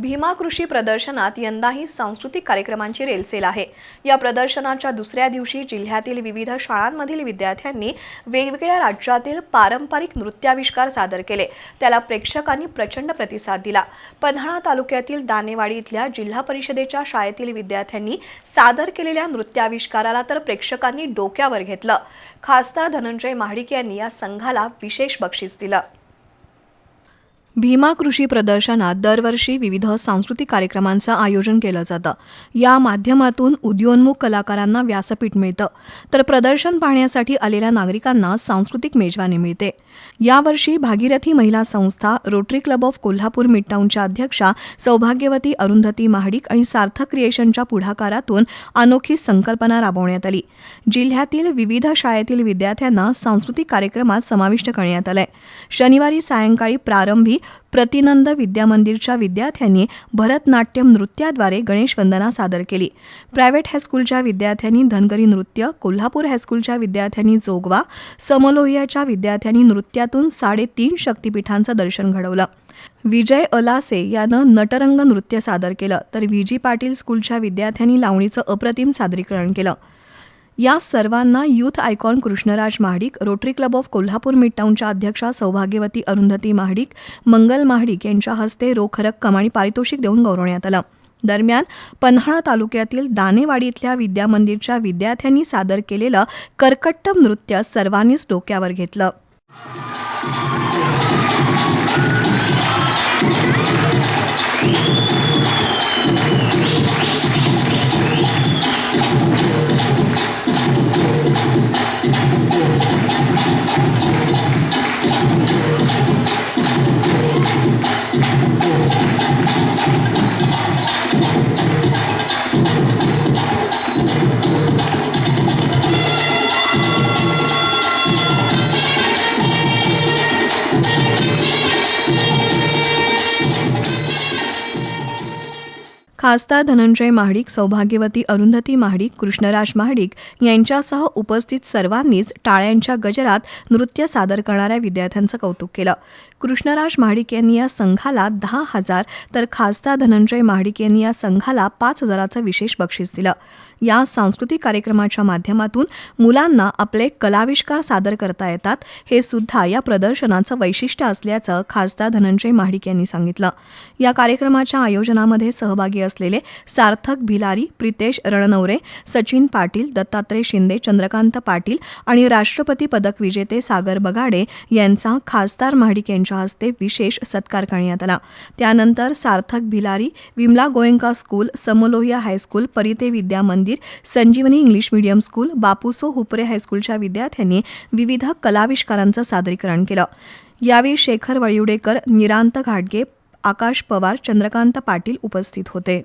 भीमा कृषी प्रदर्शनात यंदाही सांस्कृतिक कार्यक्रमांची रेलसेल आहे. या प्रदर्शनाच्या दुसऱ्या दिवशी जिल्ह्यातील विविध शाळांमधील विद्यार्थ्यांनी वेगवेगळ्या राज्यातील पारंपरिक नृत्याविष्कार सादर केले. त्याला प्रेक्षकांनी प्रचंड प्रतिसाद दिला. पन्हाळा तालुक्यातील दानेवाडी इथल्या जिल्हा परिषदेच्या शाळेतील विद्यार्थ्यांनी सादर केलेल्या नृत्याविष्काराला तर प्रेक्षकांनी डोक्यावर घेतलं. खासदार धनंजय महाडिक यांनी या संघाला विशेष बक्षीस दिलं. भीमा कृषी प्रदर्शनात दरवर्षी विविध सांस्कृतिक कार्यक्रमांचं आयोजन केलं जातं. या माध्यमातून उदयोन्मुख कलाकारांना व्यासपीठ मिळतं. तर प्रदर्शन पाहण्यासाठी आलेल्या नागरिकांना सांस्कृतिक मेजवानी मिळते. यावर्षी Bhagirathi Mahila Sanstha rotary club of Kolhapur मिडटाऊनच्या अध्यक्षा सौभाग्यवती अरुंधती महाडिक आणि सार्थक क्रिएशनच्या पुढाकारातून अनोखी संकल्पना राबवण्यात आली. जिल्ह्यातील विविध शाळेतील विद्यार्थ्यांना सांस्कृतिक कार्यक्रमात समाविष्ट करण्यात आलंय. शनिवारी सायंकाळी प्रारंभी प्रतिनंद विद्यामंदिरच्या विद्यार्थ्यांनी भरतनाट्यम नृत्याद्वारे गणेशवंदना सादर केली. प्रायव्हेट हायस्कूलच्या विद्यार्थ्यांनी धनगरी नृत्य कोल्हापूर हायस्कूलच्या विद्यार्थ्यांनी जोगवा समलोहियाच्या विद्यार्थ्यांनी नृत्यातून साडेतीन शक्तिपीठांचं दर्शन घडवलं. विजय अलासे यानं नटरंग नृत्य सादर केलं तर व्ही जी पाटील स्कूलच्या विद्यार्थ्यांनी लावणीचं अप्रतिम सादरीकरण केलं. या सर्वांना youth icon Krishnaraj Mahadik rotary club of Kolhapur मिडटाऊनच्या अध्यक्षा सौभाग्यवती अरुंधती महाडिक मंगल महाडिक यांच्या हस्ते रोख रक्कम आणि पारितोषिक देऊन गौरवण्यात आलं. दरम्यान पन्हाळा तालुक्यातील दानेवाडी इथल्या विद्यामंदिरच्या विद्यार्थ्यांनी सादर केलेलं कर्कट्टम नृत्य सर्वांनीच डोक्यावर घेतलं. खासदार धनंजय महाडिक सौभाग्यवती अरुंधती महाडिक कृष्णराज महाडिक यांच्यासह उपस्थित सर्वांनीच टाळ्यांच्या गजरात नृत्य सादर करणाऱ्या विद्यार्थ्यांचं कौतुक केलं. कृष्णराज महाडिक यांनी या संघाला दहा हजार तर खासदार धनंजय महाडिक यांनी या संघाला पाच हजाराचं विशेष बक्षीस दिलं. या सांस्कृतिक कार्यक्रमाच्या माध्यमातून मुलांना आपले कलाविष्कार सादर करता येतात. हे सुद्धा या प्रदर्शनाचं वैशिष्ट्य असल्याचं खासदार धनंजय महाडिक यांनी सांगितलं. या कार्यक्रमाच्या आयोजनामध्ये सहभागी असलेले सार्थक भिलारी प्रितेश रणनवरे सचिन पाटील दत्तात्रय शिंदे चंद्रकांत पाटील आणि राष्ट्रपती पदक विजेते सागर बगाडे यांचा खासदार महाडिक यांच्या हस्ते विशेष सत्कार करण्यात आला. त्यानंतर Sarthak Bhilari Vimala Goenka school समलोहिया high school Parite Vidya Mandir Mandir Sanjeevani English medium school Bapuso Hupare हायस्कूलच्या विद्यार्थ्यांनी विविध कलाविष्कारांचं सादरीकरण केलं. यावेळी शेखर वळिवडेकर निरांत घाटगे आकाश पवार चंद्रकांत पाटील उपस्थित होते.